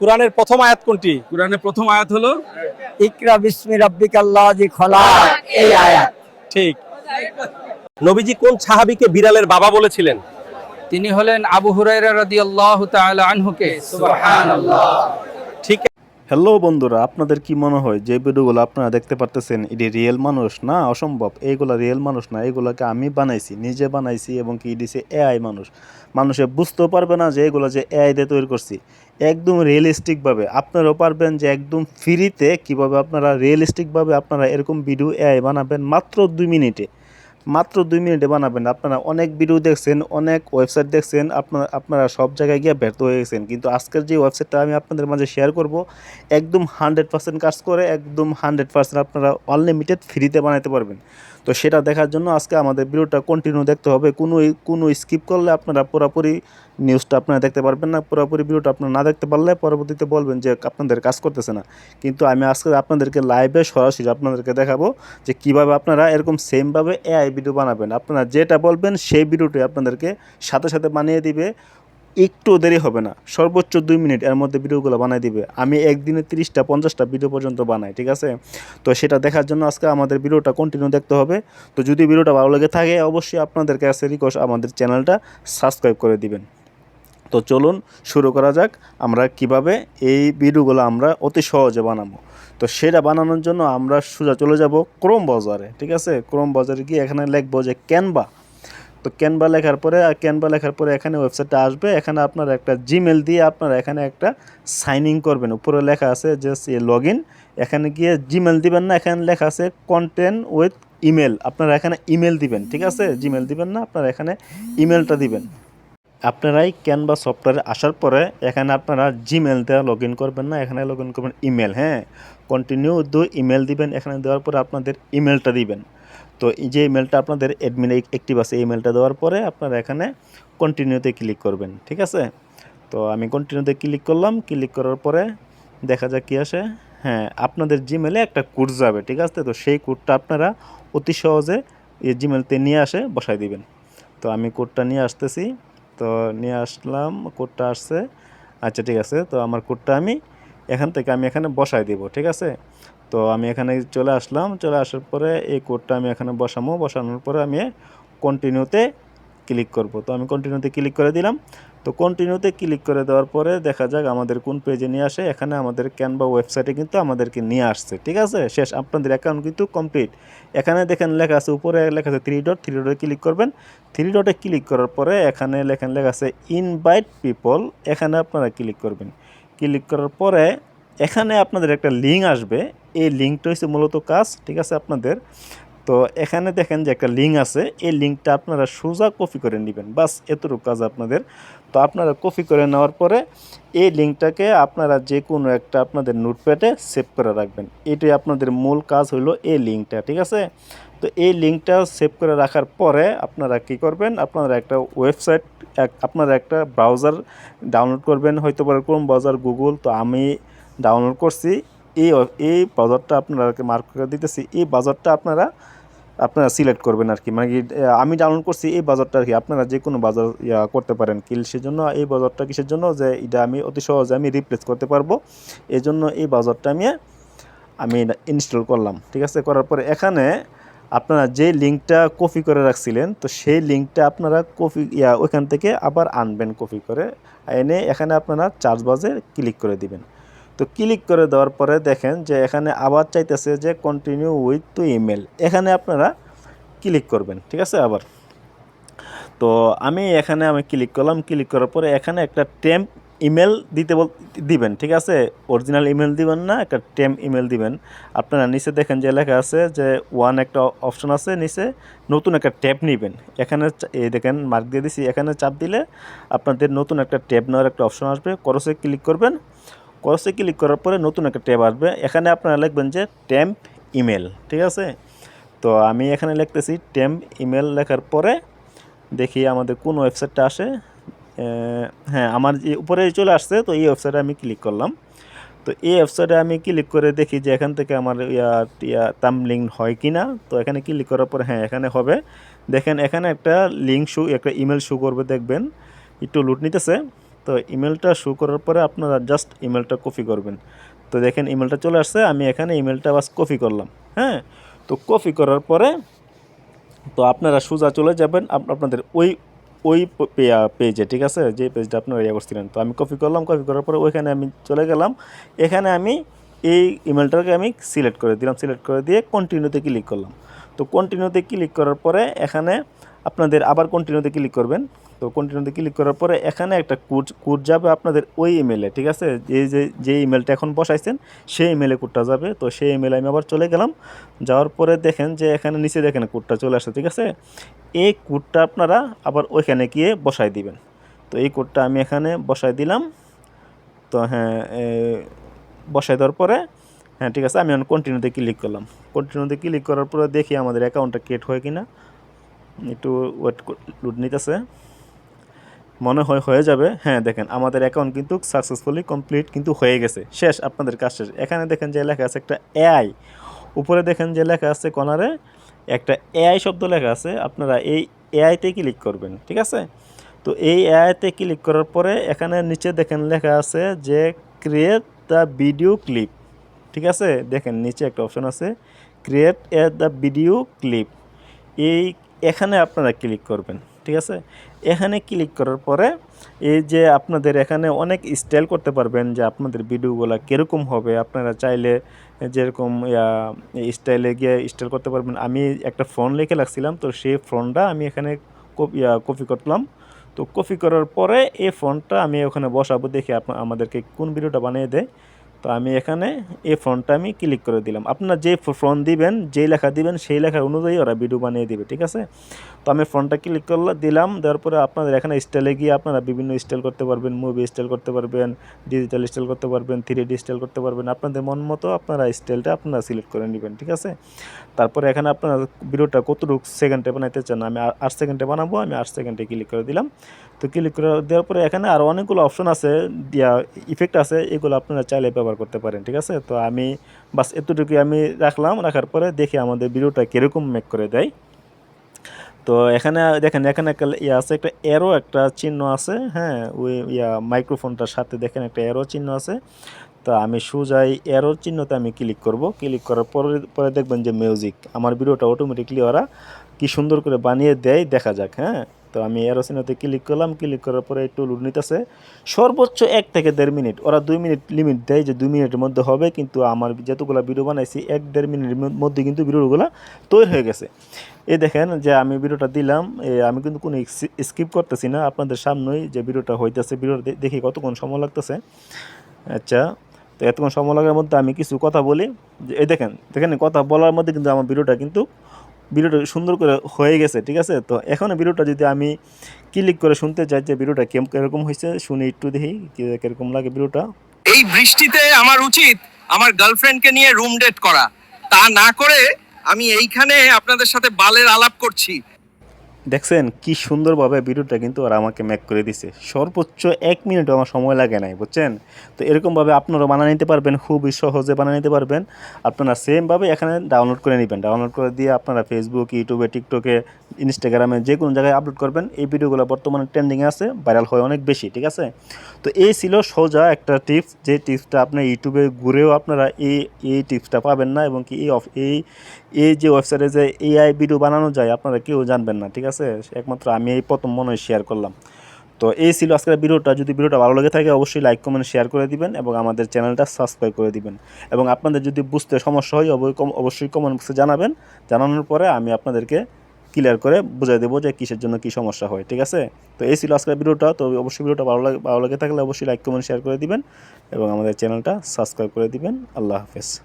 কোরআনের প্রথম আয়াত কোনটি? কোরআনের প্রথম আয়াত হলো ইকরা বিসমি রাব্বিকাল্লাহ জি খলা এই আয়াত। ঠিক। নবীজি কোন সাহাবীকে বিড়ালের বাবা বলেছিলেন? তিনি হলেন আবু হুরাইরা রাদিয়াল্লাহু তাআলা আনহুকে। সুবহানাল্লাহ। হ্যালো বন্ধুরা, আপনাদের কি মনে হয়? যে ভিডিওগুলো আপনারা দেখতে পারতেছেন, এটি রিয়েল মানুষ? না, অসম্ভব। এইগুলা রিয়েল মানুষ না, এগুলোকে আমি বানাইছি, নিজে বানাইছি এবং কি দিছে এআই মানুষ। মানুষে বুঝতেও পারবে না যে এগুলো যে এআই দিয়ে তৈরি করছি। একদম রিয়েলিস্টিকভাবে আপনারাও পারবেন যে একদম ফ্রিতে কীভাবে আপনারা রিয়েলিস্টিকভাবে আপনারা এরকম ভিডিও এআই বানাবেন মাত্র দুই মিনিটে। মাত্র দুই মিনিটে বানাবেন। আপনারা অনেক ভিডিও দেখছেন, অনেক ওয়েবসাইট দেখছেন, আপনারা আপনারা সব জায়গায় গিয়ে ব্যর্থ হয়ে গেছেন। কিন্তু আজকের যে ওয়েবসাইটটা আমি আপনাদের মাঝে শেয়ার করব, একদম হান্ড্রেড পার্সেন্ট কাজ করে, একদম হান্ড্রেড পার্সেন্ট আপনারা আনলিমিটেড ফ্রিতে বানাতে পারবেন। তো সেটা দেখার জন্য আজকে আমাদের ভিডিওটা কন্টিনিউ দেখতে হবে। কোনো কোনো স্কিপ করলে আপনারা পুরোপুরি নিউজটা আপনারা দেখতে পারবেন না, পুরোপুরি ভিডিওটা আপনারা না দেখতে পারলে পরবর্তীতে বলবেন যে আপনাদের কাজ করতেছে না। কিন্তু আমি আজকে আপনাদেরকে লাইভে সরাসরি আপনাদেরকে দেখাবো যে কীভাবে আপনারা এরকম সেমভাবে এআই ভিডিও বানাবেন। আপনারা যেটা বলবেন সেই ভিডিওটি আপনাদেরকে সাথে সাথে বানিয়ে দিবে। একটু দেরি হবে না। সর্বোচ্চ দুই মিনিট এর মধ্যে ভিডিওগুলো বানিয়ে দিবে। আমি একদিনে তিরিশটা, পঞ্চাশটা ভিডিও পর্যন্ত বানাই, ঠিক আছে? তো সেটা দেখার জন্য আজকে আমাদের ভিডিওটা কন্টিনিউ দেখতে হবে। তো যদি ভিডিওটা ভালো লেগে থাকে, অবশ্যই আপনাদের কাছে রিকোয়েস্ট আমাদের চ্যানেলটা সাবস্ক্রাইব করে দিবেন। তো চলুন শুরু করা যাক, আমরা কীভাবে এই ভিডিওগুলো আমরা অতি সহজে বানাবো। তো সেটা বানানোর জন্য আমরা সোজা চলে যাব ক্রোম বাজারে, ঠিক আছে? ক্রোম বাজারে গিয়ে এখানে লিখব যে ক্যানভা তো ক্যানভা লেখার পরে, আর ক্যানভা লেখার পরে এখানে ওয়েবসাইটটা আসবে। এখানে আপনারা একটা জিমেল দিয়ে আপনারা এখানে একটা সাইন ইন করবেন। উপরে লেখা আছে যে লগ ইন এখানে গিয়ে জিমেল দিবেন না, এখানে লেখা আছে কন্টেন্ট উইথ ইমেল আপনারা এখানে ইমেল দিবেন, ঠিক আছে? জিমেল দিবেন না, আপনারা এখানে ইমেলটা দিবেন। আপনারাই ক্যানভা সফটওয়্যারে আসার পরে এখানে আপনারা জিমেল দেওয়া লগ ইন করবেন না, এখানে লগ ইন করবেন ইমেল হ্যাঁ? কন্টিনিউ দু ইমেল দিবেন, এখানে দেওয়ার পরে আপনাদের ইমেলটা দিবেন। তো যে ইমেলটা আপনাদের অ্যাডমিন অ্যাক্টিভ আছে, এই ইমেলটা দেওয়ার পরে আপনারা এখানে কন্টিনিউতে ক্লিক করবেন, ঠিক আছে? তো আমি কন্টিনিউতে ক্লিক করলাম ক্লিক করার পরে দেখা যাক কী আসে। হ্যাঁ আপনাদের জিমেলে একটা কোড যাবে, ঠিক আছে? তো সেই কোডটা আপনারা অতি সহজে এই জিমেলতে নিয়ে আসে, বসাই দিবেন। তো আমি কোডটা নিয়ে আসতেছি। তো নিয়ে আসলাম কোডটা আসছে। আচ্ছা ঠিক আছে। তো আমার কোডটা আমি এখান থেকে আমি এখানে বসাই দিব, ঠিক আছে? তো আমি এখানে চলে আসলাম, চলে আসার পরে এই কোডটা আমি এখানে বসাবো বসানোর পরে আমি কন্টিনিউতে ক্লিক করব। তো আমি কন্টিনিউতে ক্লিক করে দিলাম। তো কন্টিনিউতে ক্লিক করে দেওয়ার পরে দেখা যাক আমাদের কোন পেজে নিয়ে আসে। এখানে আমাদের ক্যানভা ওয়েবসাইটে কিন্তু আমাদেরকে নিয়ে আসছে, ঠিক আছে? শেষ, আপনাদের অ্যাকাউন্ট কিন্তু কমপ্লিট এখানে দেখেন লেখা আছে, উপরে লেখা আছে থ্রি ডট থ্রি ডটে ক্লিক করবেন। থ্রি ডটে ক্লিক করার পরে এখানে লেখেন, লেখা আছে ইনভাইট পিপল এখানে আপনারা ক্লিক করবেন। ক্লিক করার পরে এখানে আপনাদের একটা লিঙ্ক আসবে। এই লিঙ্কটা হচ্ছে মূলত কাজ, ঠিক আছে আপনাদের? তো এখানে দেখেন যে একটা লিঙ্ক আছে, এই লিঙ্কটা আপনারা সোজা কপি করে নেবেন। বাস এতটুকু কাজ আপনাদের। তো আপনারা কপি করে নেওয়ার পরে এই লিঙ্কটাকে আপনারা যে কোনো একটা আপনাদের নোটপ্যাডে সেভ করে রাখবেন। এটাই আপনাদের মূল কাজ হলো এই লিঙ্কটা ঠিক আছে? তো এই লিঙ্কটা সেভ করে রাখার পরে আপনারা কি করবেন? আপনারা একটা ওয়েবসাইট আপনারা একটা ব্রাউজার ডাউনলোড করবেন। হয়তো পারে কোন ব্রাউজার গুগল তো আমি ডাউনলোড করছি। এই এই বাজারটা আপনারা মার্ক করে দিতেছি এই বাজারটা আপনারা আপনারা সিলেক্ট করবেন আর কি মানে কি, আমি ডাউনলোড করছি এই বাজারটা আর কি আপনারা যে কোনো বাজার ইয়া করতে পারেন। কিল সেজন্য এই বাজারটা কিসের জন্য? যে এটা আমি অতি সহজে আমি রিপ্লেস করতে পারব। এই জন্য এই বাজারটা আমি আমি ইনস্টল করলাম। ঠিক আছে? করার পরে এখানে আপনারা যে লিঙ্কটা কপি করে রাখছিলেন তো সেই লিঙ্কটা আপনারা কপি ইয়া ওইখান থেকে আবার আনবেন কপি করে। এনে এখানে আপনারা চার্জ বাজে ক্লিক করে দিবেন। তো ক্লিক করে দেওয়ার পরে দেখেন যে এখানে আবার চাইতেছে যে কন্টিনিউ উইথ টু ইমেল এখানে আপনারা ক্লিক করবেন, ঠিক আছে? আবার। তো আমি এখানে আমি ক্লিক করলাম, ক্লিক করার পরে এখানে একটা টেম্প ইমেল দিতে বল দিবেন, ঠিক আছে? অরিজিনাল ইমেল দিবেন না, একটা টেম ইমেল দিবেন। আপনারা নিচে দেখেন যে লেখা আছে যে ওয়ান একটা অপশন আছে নিচে, নতুন একটা ট্যাব নেবেন। এখানে এই দেখেন মার্ক দিয়ে দিছি, এখানে চাপ দিলে আপনাদের নতুন একটা ট্যাব নেওয়ার একটা অপশন আসবে। করসে ক্লিক করবেন। করসে ক্লিক করার পরে নতুন একটা ট্যাব আসবে। এখানে আপনারা লিখবেন যে টেম্প ইমেল ঠিক আছে? তো আমি এখানে লিখতেছি টেম্প ইমেল লেখার পরে দেখি আমাদের কোন ওয়েবসাইটটা আসে। হ্যাঁ আমার যে উপরে চলে আসছে, তো এই ওয়েবসাইটে আমি ক্লিক করলাম। তো এই ওয়েবসাইটে আমি ক্লিক করে দেখি যে এখান থেকে আমার ইয়া তামলিং হয় কি না তো এখানে ক্লিক করার পর হ্যাঁ এখানে হবে। দেখেন, এখানে একটা লিঙ্ক শু, একটা ইমেল শু করবে, দেখবেন। একটু লুট নিতেছে। তো ইমেলটা শো করার পরে আপনারা জাস্ট ইমেলটা কপি করবেন। তো দেখেন ইমেলটা চলে আসছে, আমি এখানে ইমেলটা বাস কপি করলাম হ্যাঁ? তো কপি করার পরে তো আপনারা সোজা চলে যাবেন আপনাদের ওই ওই পেজে ঠিক আছে? যে পেজটা আপনারা ইয়ে করছিলেন। তো আমি কপি করলাম কপি করার পরে ওইখানে আমি চলে গেলাম। এখানে আমি এই ইমেলটাকে আমি সিলেক্ট করে দিলাম সিলেক্ট করে দিয়ে কন্টিনিউতে ক্লিক করলাম। তো কন্টিনিউতে ক্লিক করার পরে এখানে আপনাদের আবার কন্টিনিউতে ক্লিক করবেন। তো কন্টিনিউতে ক্লিক করার পরে এখানে একটা কোড কোড যাবে আপনাদের ওই ইমেলে ঠিক আছে? এই যে যে ইমেলটা এখন বসাইছেন, সেই ইমেলে কোডটা যাবে। তো সেই ইমেলে আমি আবার চলে গেলাম। যাওয়ার পরে দেখেন যে এখানে নিচে দেখেন কোডটা চলে আসছে, ঠিক আছে? এই কোডটা আপনারা আবার ওইখানে গিয়ে বসাই দিবেন। তো এই কোডটা আমি এখানে বসাই দিলাম। তো হ্যাঁ বসাই দেওয়ার পরে হ্যাঁ ঠিক আছে, আমি এখন কন্টিনিউতে ক্লিক করলাম। কন্টিনিউতে ক্লিক করার পরে দেখি আমাদের অ্যাকাউন্টটা ক্রিয়েট হয় কিনা। একটু ওয়েট লুট নিতেছে। মনে হয় হয়ে যাবে। হ্যাঁ দেখেন, আমাদের অ্যাকাউন্ট কিন্তু সাকসেসফুলি কমপ্লিট কিন্তু হয়ে গেছে। শেষ, আপনাদের কাজ শেষ। এখানে দেখেন যে লেখা আছে একটা এআই উপরে দেখেন যে লেখা আছে কর্নারে একটা এআই শব্দ লেখা আছে। আপনারা এই এআইতে ক্লিক করবেন, ঠিক আছে? তো এই এআইতে ক্লিক করার পরে এখানে নিচে দেখেন লেখা আছে যে ক্রিয়েট দ্য ভিডিও ক্লিপ ঠিক আছে? দেখেন, নিচে একটা অপশন আছে create a the video clip এই, এখানে আপনারা ক্লিক করবেন। ঠিক আছে? এখানে ক্লিক করার পরে এই যে আপনাদের এখানে অনেক স্টাইল করতে পারবেন যে আপনাদের ভিডিওগুলো কীরকম হবে। আপনারা চাইলে যেরকম স্টাইলে গিয়ে স্টাইল করতে পারবেন। আমি একটা ফোন লিখে রাখছিলাম, তো সেই ফোনটা আমি এখানে কপি কপি করলাম। তো কপি করার পরে এই ফোনটা আমি ওখানে বসাবো, দেখি আমাদেরকে কোন ভিডিওটা বানিয়ে দেয়। তো আমি এখানে এই ফোনটা আমি ক্লিক করে দিলাম। আপনার যে ফোন দিবেন, যেই লেখা দিবেন, সেই লেখার অনুযায়ী ওরা ভিডিও বানিয়ে দিবে, ঠিক আছে? তো আমি ফোনটা ক্লিক করলাম দিলাম, দেওয়ার পরে আপনাদের এখানে স্টাইলে গিয়ে আপনারা বিভিন্ন স্টাইল করতে পারবেন মুভি স্টাইল করতে পারবেন ডিজিটাল স্টাইল করতে পারবেন থ্রি ডি স্টাইল করতে পারবেন, আপনাদের মন মতো আপনারা স্টাইলটা আপনারা সিলেক্ট করে নেবেন, ঠিক আছে? তারপরে এখানে আপনারা ভিডিওটা কতটুকু সেকেন্ডে বানাইতে চান, আমি আট সেকেন্ডে বানাবো, আমি আট সেকেন্ডে ক্লিক করে দিলাম। তো ক্লিক করে দেওয়ার পরে এখানে আরও অনেকগুলো অপশন আছে ইফেক্ট আছে, এগুলো আপনারা চাইলে ব্যবহার করতে পারেন, ঠিক আছে? তো আমি বাস এতটুকুই আমি রাখলাম, রাখার পরে দেখি আমাদের ভিডিওটা কীরকম মেক করে দেয়। তো এখানে দেখেন, এখানে একটা ইয়ে আছে, একটা এরো একটা চিহ্ন আছে হ্যাঁ ওই ইয়া মাইক্রোফোনটার সাথে দেখেন একটা এরো চিহ্ন আছে। তো আমি সোজাই এরোর চিহ্নতে আমি ক্লিক করব। ক্লিক করার পরে পরে দেখবেন যে মিউজিক আমার ভিডিওটা অটোমেটিকলি ওরা কি সুন্দর করে বানিয়ে দেয়, দেখা যাক হ্যাঁ। তো আমি এরো চিহ্নতে ক্লিক করলাম ক্লিক করার পরে একটু লুট নিতেছে। সর্বোচ্চ এক থেকে দেড় মিনিট, ওরা দুই মিনিট লিমিট দেয় যে দুই মিনিটের মধ্যে হবে, কিন্তু আমার যতগুলো ভিডিও বানাইছি, এক দেড় মিনিটের মধ্যে কিন্তু ভিডিওগুলো তৈরি হয়ে গেছে। এই দেখেন যে আমি ভিডিওটা দিলাম আমি কিন্তু কোনো স্কিপ করতেছি না। আপনাদের সামনেই যে ভিডিওটা হইতেছে ভিডিওটা দেখি কতক্ষণ সময় লাগতেছে। আচ্ছা তো এতক্ষণ সময় লাগার মধ্যে আমি কিছু কথা বলি। যে এই দেখেন দেখেন কথা বলার মধ্যে কিন্তু আমার ভিডিওটা কিন্তু ভিডিওটা সুন্দর করে হয়ে গেছে, ঠিক আছে? তো এখন ভিডিওটা যদি আমি ক্লিক করে শুনতে চাই যে ভিডিওটা কেম, কীরকম হয়েছে, শুনে একটু দেখি কীরকম লাগে ভিডিওটা। এই বৃষ্টিতে আমার উচিত আমার গার্লফ্রেন্ডকে নিয়ে রুম ডেট করা। তা না করে আমি এইখানে আপনাদের সাথে বালের আলাপ করছি। দেখছেন কি সুন্দরভাবে ভিডিওটা কিন্তু ওরা আমাকে ম্যাক করে দিছে। সর্বোচ্চ এক মিনিটও আমার সময় লাগে নাই, বুঝছেন? তো এরকমভাবে আপনারা বানা নিতে পারবেন, খুবই সহজে বানিয়ে নিতে পারবেন। আপনারা সেমভাবে এখানে ডাউনলোড করে নেবেন। ডাউনলোড করে দিয়ে আপনারা ফেসবুক ইউটিউবে টিকটকে ইনস্টাগ্রামে যে কোনো জায়গায় আপলোড করবেন। এই ভিডিওগুলো বর্তমানে ট্রেন্ডিংয়ে আছে ভাইরাল হয় অনেক বেশি, ঠিক আছে? তো এই ছিল সোজা একটা টিপস যে টিপসটা আপনি ইউটিউবে ঘুরেও আপনারা এই এই টিপসটা পাবেন না এবং কি এই অফ- এই এই যে ওয়েবসাইটে যে এআই ভিডিও বানানো যায়, আপনারা কেউ জানবেন না, ঠিক আছে? একমাত্র আমি এই প্রথম মনে হয় শেয়ার করলাম। তো এই ছিল আজকের ভিডিওটা। যদি ভিডিওটা ভালো লেগে থাকে, অবশ্যই লাইক কমেন্ট শেয়ার করে দিবেন এবং আমাদের চ্যানেলটা সাবস্ক্রাইব করে দিবেন। এবং আপনাদের যদি বুঝতে সমস্যা হয় অবশ্যই কম- অবশ্যই কমেন্ট বক্সে জানাবেন। জানানোর পরে আমি আপনাদেরকে ক্লিয়ার করে বুঝাই দেবো যে কিসের জন্য কী সমস্যা হয়, ঠিক আছে? তো এই ছিল আজকের ভিডিওটা। তো অবশ্যই ভিডিওটা ভালো লাগে ভালো লাগে থাকলে অবশ্যই লাইক কমেন্ট শেয়ার করে দিবেন এবং আমাদের চ্যানেলটা সাবস্ক্রাইব করে দিবেন। আল্লাহ হাফেজ।